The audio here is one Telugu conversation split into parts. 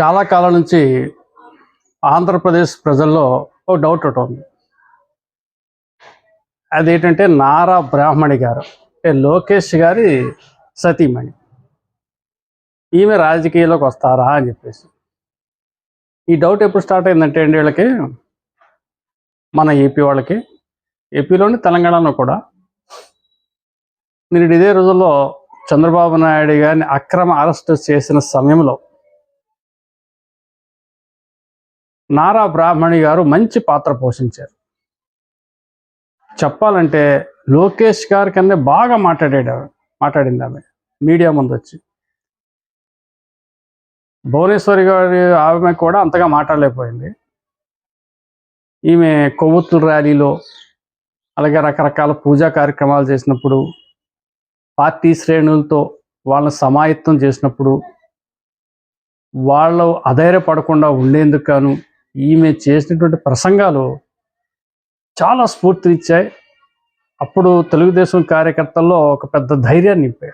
చాలా కాలం నుంచి ఆంధ్రప్రదేశ్ ప్రజల్లో ఒక డౌట్ ఒకటి ఉంది. అదేంటంటే నారా బ్రాహ్మణి గారు అంటే లోకేష్ గారి సతీమణి. ఈమె రాజకీయాల్లోకి వస్తారా అని చెప్పేసి. ఈ డౌట్ ఎప్పుడు స్టార్ట్ అయిందంటే అండి వీళ్ళకి మన ఏపీ వాళ్ళకి. ఏపీలోని తెలంగాణలో కూడా. నేను ఇదే రోజుల్లో చంద్రబాబు నాయుడు గారిని అక్రమ అరెస్ట్ చేసిన సమయంలో నారా బ్రాహ్మణి గారు మంచి పాత్ర పోషించారు. చెప్పాలంటే లోకేష్ గారి కన్నా బాగా మాట్లాడేటారు మాట్లాడింది ఆమె మీడియా ముందు వచ్చి. భువనేశ్వరి గారి ఆమె కూడా అంతగా మాట్లాడలేకపోయింది. ఈమె కొవ్వొత్తుల ర్యాలీలో అలాగే రకరకాల పూజా కార్యక్రమాలు చేసినప్పుడు పార్టీ శ్రేణులతో వాళ్ళని సమాయత్తం చేసినప్పుడు వాళ్ళు అధైర్యపడకుండా ఉండేందుకు గాను ఈమె చేసినటువంటి ప్రసంగాలు చాలా స్ఫూర్తినిచ్చాయి. అప్పుడు తెలుగుదేశం కార్యకర్తల్లో ఒక పెద్ద ధైర్యాన్ని నింపాయి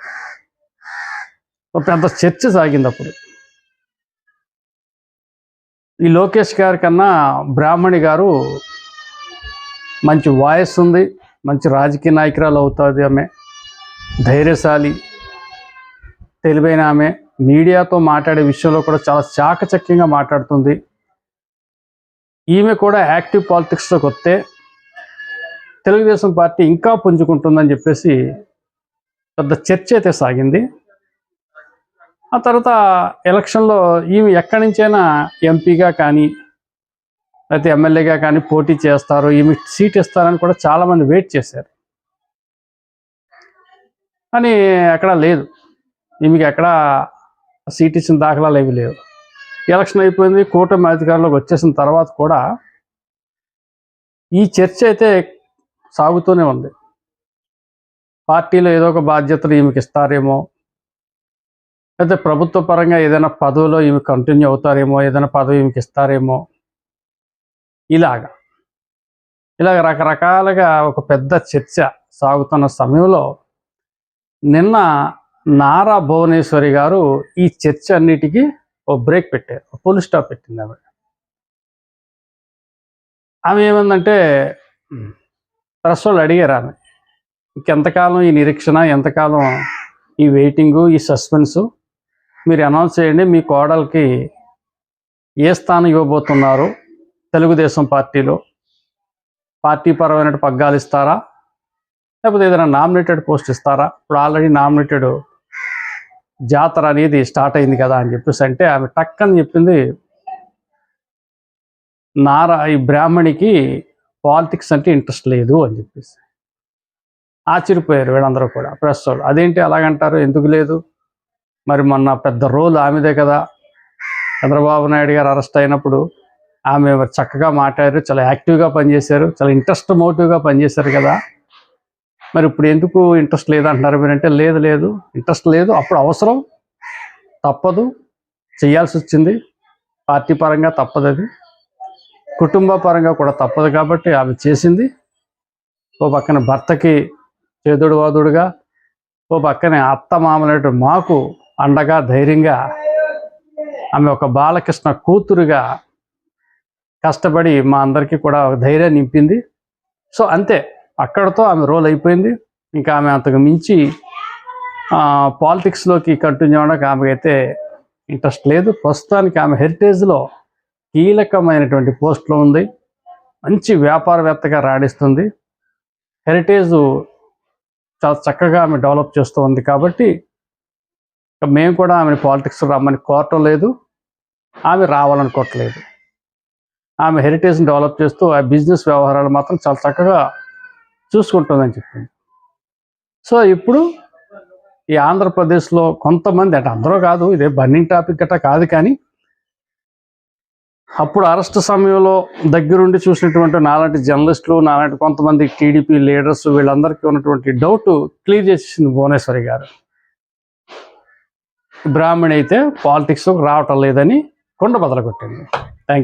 ఒక పెద్ద చర్చ సాగింది అప్పుడు. ఈ లోకేష్ గారి కన్నా బ్రాహ్మణి గారు మంచి వాయిస్ ఉంది మంచి రాజకీయ నాయకురాలు అవుతుంది ఆమె ధైర్యశాలి తెలివైన ఆమె. మీడియాతో మాట్లాడే విషయంలో కూడా చాలా చాకచక్యంగా మాట్లాడుతుంది. ఈమె కూడా యాక్టివ్ పాలిటిక్స్లోకి వస్తే తెలుగుదేశం పార్టీ ఇంకా పుంజుకుంటుందని చెప్పేసి పెద్ద చర్చ అయితే సాగింది. ఆ తర్వాత ఎలక్షన్లో ఈమె ఎక్కడి నుంచైనా ఎంపీగా కానీ లేకపోతే ఎమ్మెల్యేగా కానీ పోటీ చేస్తారు ఈమె సీట్ ఇస్తారని కూడా చాలామంది వెయిట్ చేశారు. కానీ అక్కడ లేదు. ఈమెకి ఎక్కడా సీట్ ఇచ్చిన దాఖలాలు ఏవి లేవు. ఎలక్షన్ అయిపోయింది కూటమి అధికారంలోకి వచ్చేసిన తర్వాత కూడా ఈ చర్చ అయితే సాగుతూనే ఉంది. పార్టీలో ఏదో ఒక బాధ్యతలు ఈమెకి ఇస్తారేమో అయితే ప్రభుత్వ పరంగా ఏదైనా పదవిలో ఈమె కంటిన్యూ అవుతారేమో ఏదైనా పదవి ఈమెకి ఇస్తారేమో ఇలాగా. ఇలాగ రకరకాలుగా ఒక పెద్ద చర్చ సాగుతున్న సమయంలో నిన్న నారా భువనేశ్వరి గారు ఈ చర్చ అన్నిటికీ ఓ బ్రేక్ పెట్టారు ఫుల్ స్టాప్ పెట్టింది ఆమె ఆమె ఏమందంటే ప్రెస్ వాళ్ళు అడిగారు ఆమె ఇంకెంతకాలం ఈ నిరీక్షణ ఎంతకాలం ఈ వెయిటింగు ఈ సస్పెన్సు? మీరు అనౌన్స్ చేయండి మీ కోడలకి ఏ స్థానం ఇవ్వబోతున్నారు? తెలుగుదేశం పార్టీలో పార్టీ పరమైన పగ్గాలు ఇస్తారా? లేకపోతే ఏదైనా నామినేటెడ్ పోస్ట్ ఇస్తారా? ఇప్పుడు ఆల్రెడీ నామినేటెడ్ జాతర అనేది స్టార్ట్ అయింది కదా అని చెప్పేసి అంటే ఆమె టక్ అని చెప్పింది నారా ఈ బ్రాహ్మణికి పాలిటిక్స్ అంటే ఇంట్రెస్ట్ లేదు అని చెప్పేసి. ఆశ్చర్యపోయారు వీళ్ళందరూ కూడా ప్రెస్ వాళ్ళు అదేంటి అలాగంటారు? ఎందుకు లేదు? మరి మొన్న పెద్ద రోల్ ఆమెదే కదా. చంద్రబాబు నాయుడు గారు అరెస్ట్ అయినప్పుడు ఆమె చక్కగా మాట్లాడారు చాలా యాక్టివ్గా పనిచేశారు చాలా ఇంట్రెస్ట్ మోటివ్గా పనిచేశారు కదా. మరి ఇప్పుడు ఎందుకు ఇంట్రెస్ట్ లేదంటున్నారు మీరంటే లేదు లేదు ఇంట్రెస్ట్ లేదు అప్పుడు అవసరం తప్పదు చేయాల్సి వచ్చింది. పార్టీ పరంగా తప్పదు అది. కుటుంబ పరంగా కూడా తప్పదు కాబట్టి ఆమె చేసింది. ఓ పక్కన భర్తకి చేదుడు వాదుడుగా ఓ పక్కన అత్త మామలేటు మాకు అండగా ధైర్యంగా ఆమె ఒక బాలకృష్ణ కూతురుగా కష్టపడి మా అందరికీ కూడా ఒక ధైర్యాన్ని నింపింది. సో అంతే. అక్కడతో ఆమె రోల్ అయిపోయింది. ఇంకా ఆమె అంతకు మించి పాలిటిక్స్లోకి కంటిన్యూ అవ్వడానికి ఆమెకైతే ఇంట్రెస్ట్ లేదు. ప్రస్తుతానికి ఆమె హెరిటేజ్లో కీలకమైనటువంటి పోస్ట్లో ఉంది. మంచి వ్యాపారవేత్తగా రాణిస్తుంది. హెరిటేజ్ చాలా చక్కగా ఆమె డెవలప్ చేస్తూ ఉంది కాబట్టి మేము కూడా ఆమెను పాలిటిక్స్ రమ్మని కోరటం లేదు. ఆమె రావాలనుకోవట్లేదు. ఆమె హెరిటేజ్ని డెవలప్ చేస్తూ ఆ బిజినెస్ వ్యవహారాలు మాత్రం చాలా చక్కగా చూసుకుంటుందని చెప్పింది సో ఇప్పుడు ఈ ఆంధ్రప్రదేశ్లో కొంతమంది అంటే అందరూ కాదు ఇదే బర్నింగ్ టాపిక్ గట్రా కాదు కానీ అప్పుడు అరెస్ట్ సమయంలో దగ్గరుండి చూసినటువంటి నాలాంటి జర్నలిస్టులు నాలాంటి కొంతమంది టీడీపీ లీడర్స్ వీళ్ళందరికీ ఉన్నటువంటి డౌట్ క్లియర్ చేసేసింది భువనేశ్వరి గారు. బ్రాహ్మణి అయితే పాలిటిక్స్లోకి రావటం లేదని కొండ బదలగొట్టింది. థ్యాంక్